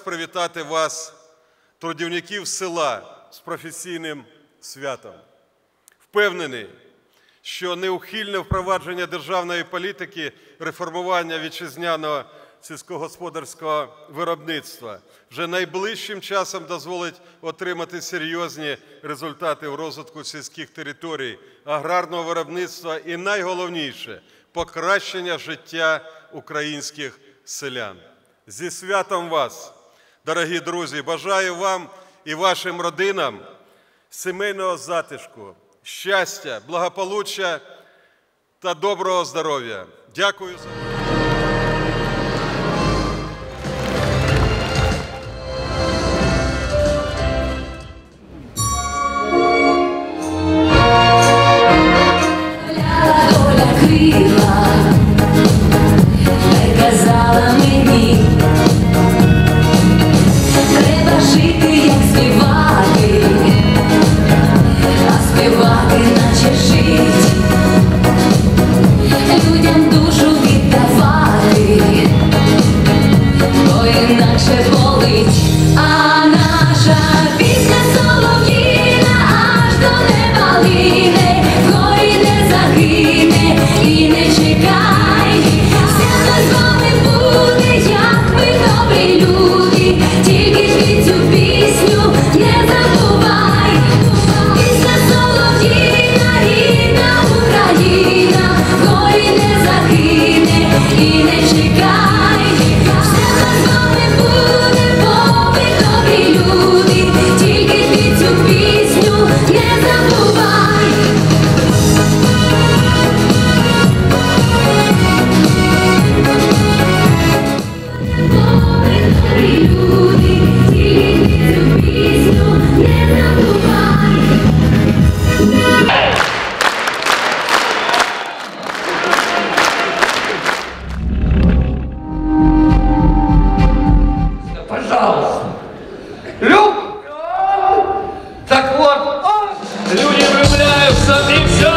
привітати вас, трудівників села, з професійним святом. Впевнений, що неухильне впровадження державної політики реформування вітчизняного сільськогосподарського виробництва вже найближчим часом дозволить отримати серйозні результати в розвитку сільських територій, аграрного виробництва і найголовніше покращення життя українських селян. Зі святом вас, дорогі друзі! Бажаю вам і вашим родинам сімейного затишку, щастя, благополуччя та доброго здоров'я. Дякую за. наче болить, а наша пісня солов'їна аж до неба горі не загине і не чекай, все це буде, як ми добрі люди, тільки ж від цю пісню не забувай. Пісня солов'їна, рідна Україна, горі не загине і не чекай. Sunday show.